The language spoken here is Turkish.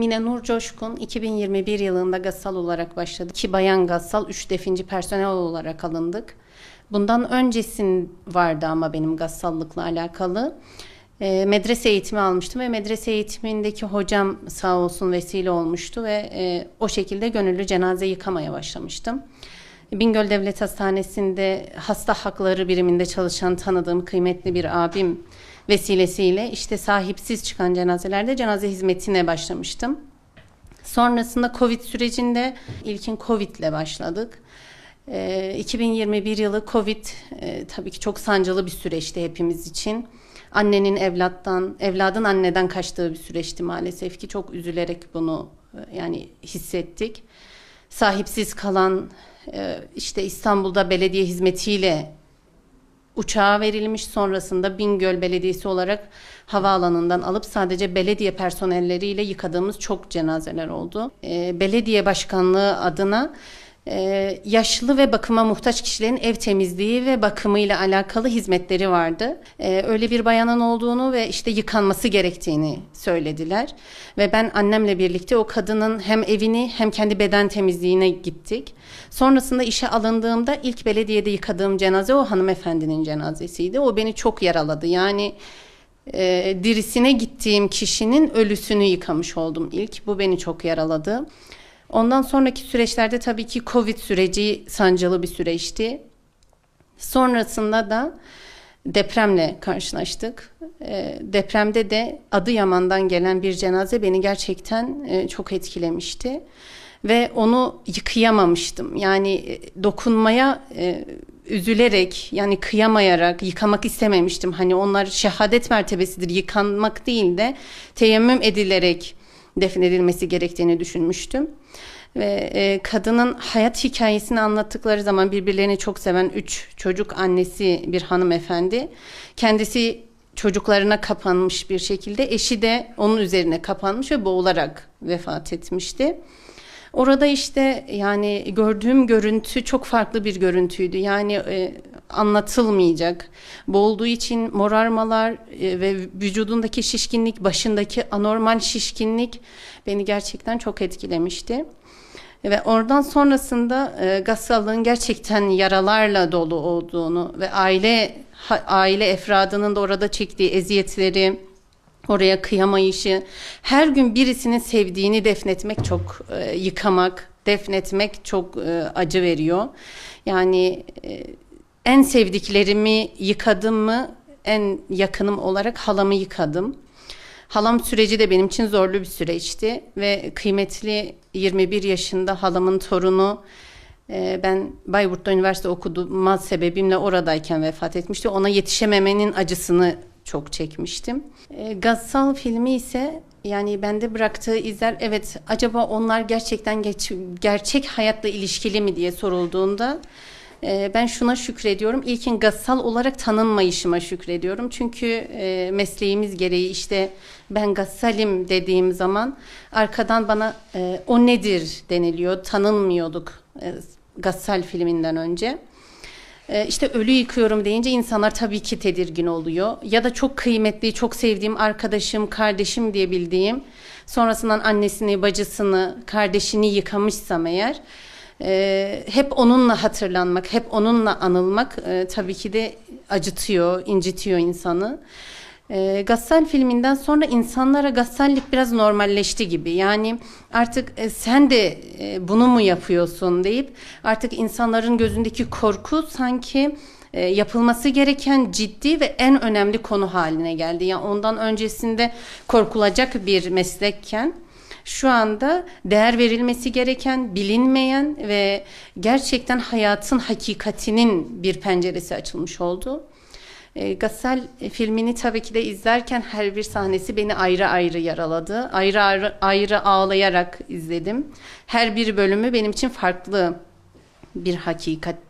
Mine Nur Coşkun 2021 yılında gassal olarak başladı. İki bayan gassal, üç definci personel olarak alındık. Bundan öncesin vardı ama benim gassallıkla alakalı. E, medrese eğitimi almıştım ve medrese eğitimindeki hocam sağ olsun vesile olmuştu ve e, o şekilde gönüllü cenaze yıkamaya başlamıştım. Bingöl Devlet Hastanesi'nde hasta hakları biriminde çalışan tanıdığım kıymetli bir abim vesilesiyle işte sahipsiz çıkan cenazelerde cenaze hizmetine başlamıştım. Sonrasında Covid sürecinde ilkin Covid ile başladık. Ee, 2021 yılı Covid e, tabii ki çok sancılı bir süreçti hepimiz için. Annenin evlattan, evladın anneden kaçtığı bir süreçti maalesef ki çok üzülerek bunu e, yani hissettik. Sahipsiz kalan e, işte İstanbul'da belediye hizmetiyle uçağa verilmiş sonrasında Bingöl Belediyesi olarak havaalanından alıp sadece belediye personelleriyle yıkadığımız çok cenazeler oldu. E, belediye başkanlığı adına e, yaşlı ve bakıma muhtaç kişilerin ev temizliği ve bakımıyla alakalı hizmetleri vardı. E, öyle bir bayanın olduğunu ve işte yıkanması gerektiğini söylediler. Ve ben annemle birlikte o kadının hem evini hem kendi beden temizliğine gittik. Sonrasında işe alındığımda ilk belediyede yıkadığım cenaze o hanımefendinin cenazesiydi. O beni çok yaraladı. Yani e, dirisine gittiğim kişinin ölüsünü yıkamış oldum ilk. Bu beni çok yaraladı. Ondan sonraki süreçlerde tabii ki Covid süreci sancılı bir süreçti. Sonrasında da depremle karşılaştık. E, depremde de Adıyaman'dan gelen bir cenaze beni gerçekten e, çok etkilemişti. Ve onu yıkayamamıştım. Yani e, dokunmaya e, üzülerek yani kıyamayarak yıkamak istememiştim. Hani onlar şehadet mertebesidir yıkanmak değil de teyemmüm edilerek defnedilmesi gerektiğini düşünmüştüm. Ve e, kadının hayat hikayesini anlattıkları zaman birbirlerini çok seven üç çocuk annesi bir hanımefendi. Kendisi çocuklarına kapanmış bir şekilde eşi de onun üzerine kapanmış ve boğularak vefat etmişti. Orada işte yani gördüğüm görüntü çok farklı bir görüntüydü. Yani e, anlatılmayacak. Boğulduğu için morarmalar e, ve vücudundaki şişkinlik, başındaki anormal şişkinlik beni gerçekten çok etkilemişti. Ve oradan sonrasında e, gerçekten yaralarla dolu olduğunu ve aile aile efradının da orada çektiği eziyetleri, oraya kıyamayışı, her gün birisinin sevdiğini defnetmek çok e, yıkamak, defnetmek çok e, acı veriyor. Yani en sevdiklerimi yıkadım mı en yakınım olarak halamı yıkadım. Halam süreci de benim için zorlu bir süreçti ve kıymetli 21 yaşında halamın torunu e, ben Bayburt'ta üniversite okudum sebebimle oradayken vefat etmişti. Ona yetişememenin acısını çok çekmiştim. E, Gassal filmi ise yani bende bıraktığı izler evet acaba onlar gerçekten geç, gerçek hayatla ilişkili mi diye sorulduğunda e, ben şuna şükrediyorum. İlkin gassal olarak tanınmayışıma şükrediyorum. Çünkü e, mesleğimiz gereği işte ben gassalim dediğim zaman arkadan bana e, o nedir deniliyor. Tanınmıyorduk e, gassal filminden önce. E, işte ölü yıkıyorum deyince insanlar tabii ki tedirgin oluyor. Ya da çok kıymetli, çok sevdiğim arkadaşım, kardeşim diye bildiğim sonrasından annesini, bacısını, kardeşini yıkamışsam eğer e, hep onunla hatırlanmak, hep onunla anılmak e, tabii ki de acıtıyor, incitiyor insanı. E, Gassal filminden sonra insanlara gassallik biraz normalleşti gibi. Yani artık e, sen de e, bunu mu yapıyorsun deyip artık insanların gözündeki korku sanki e, yapılması gereken ciddi ve en önemli konu haline geldi. Yani ondan öncesinde korkulacak bir meslekken şu anda değer verilmesi gereken, bilinmeyen ve gerçekten hayatın hakikatinin bir penceresi açılmış oldu. E, Gassal filmini tabii ki de izlerken her bir sahnesi beni ayrı ayrı yaraladı. Ayrı ayrı, ayrı ağlayarak izledim. Her bir bölümü benim için farklı bir hakikat